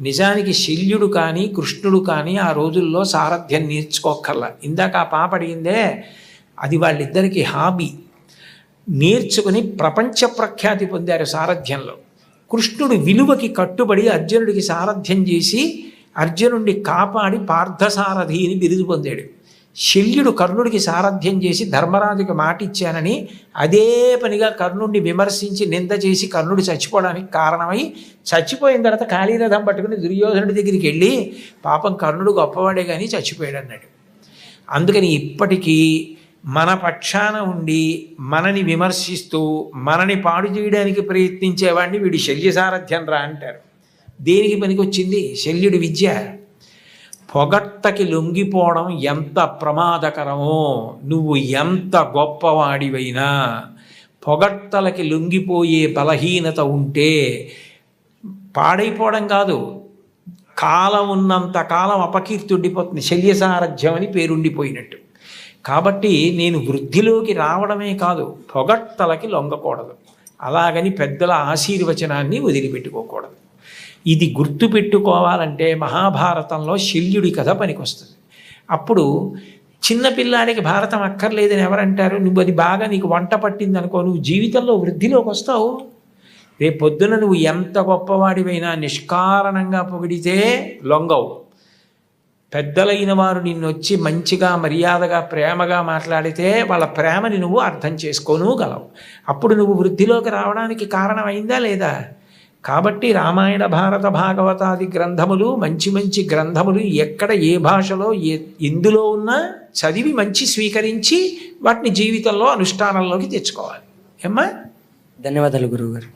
నిజానికి శల్యుడు కానీ కృష్ణుడు కానీ ఆ రోజుల్లో సారథ్యం నేర్చుకోక్కర్లా. ఇందాక ఆ పాప అడిగిందే అది వాళ్ళిద్దరికీ హాబీ. నేర్చుకుని ప్రపంచ ప్రఖ్యాతి పొందారు సారథ్యంలో. కృష్ణుడు విలువకి కట్టుబడి అర్జునుడికి సారథ్యం చేసి అర్జునుడిని కాపాడి పార్థసారథి అని బిరుదు పొందాడు. శల్యుడు కర్ణుడికి సారథ్యం చేసి ధర్మరాజుకి మాట ఇచ్చానని అదే పనిగా కర్ణుడిని విమర్శించి నింద చేసి కర్ణుడు చచ్చిపోవడానికి కారణమై చచ్చిపోయిన తర్వాత కాళీరథం పట్టుకుని దుర్యోధనుడి దగ్గరికి వెళ్ళి పాపం కర్ణుడు గొప్పవాడే కానీ చచ్చిపోయాడు అన్నాడు. అందుకని ఇప్పటికీ మన పక్షాన ఉండి మనని విమర్శిస్తూ మనని పాడు చేయడానికి ప్రయత్నించేవాడిని వీడి శల్య సారథ్యం రా అంటారు. దేనికి పనికొచ్చింది? శల్యుడి విద్య. పొగట్టకి లొంగిపోవడం ఎంత ప్రమాదకరమో నువ్వు ఎంత గొప్పవాడివైనా పొగట్టలకి లొంగిపోయే బలహీనత ఉంటే పాడైపోవడం కాదు. కాలం ఉన్నంత కాలం అపకీర్తి ఉండిపోతుంది. శల్య సారథ్యం అని పేరుండిపోయినట్టు. కాబట్టి నేను వృద్ధిలోకి రావడమే కాదు పొగట్టలకి లొంగకూడదు. అలాగని పెద్దల ఆశీర్వచనాన్ని వదిలిపెట్టుకోకూడదు. ఇది గుర్తుపెట్టుకోవాలంటే మహాభారతంలో శల్యుడి కథ పనికొస్తుంది. అప్పుడు చిన్నపిల్లాడికి భారతం అక్కర్లేదని ఎవరంటారు? నువ్వు అది బాగా నీకు వంట పట్టింది అనుకో నువ్వు జీవితంలో వృద్ధిలోకి వస్తావు. రేపు పొద్దున నువ్వు ఎంత గొప్పవాడివైనా నిష్కారణంగా పొగిడితే లొంగవు. పెద్దలైన వారు నిన్ను వచ్చి మంచిగా మర్యాదగా ప్రేమగా మాట్లాడితే వాళ్ళ ప్రేమని నువ్వు అర్థం చేసుకోను గలవు. అప్పుడు నువ్వు వృద్ధిలోకి రావడానికి కారణమైందా లేదా? కాబట్టి రామాయణ భారత భాగవతాది గ్రంథములు మంచి మంచి గ్రంథములు ఎక్కడ ఏ భాషలో ఏ ఎందులో ఉన్నా చదివి మంచి స్వీకరించి వాటిని జీవితంలో అనుష్ఠానంలోకి తెచ్చుకోవాలి. ఏమ్మా? ధన్యవాదాలు గురువుగారు.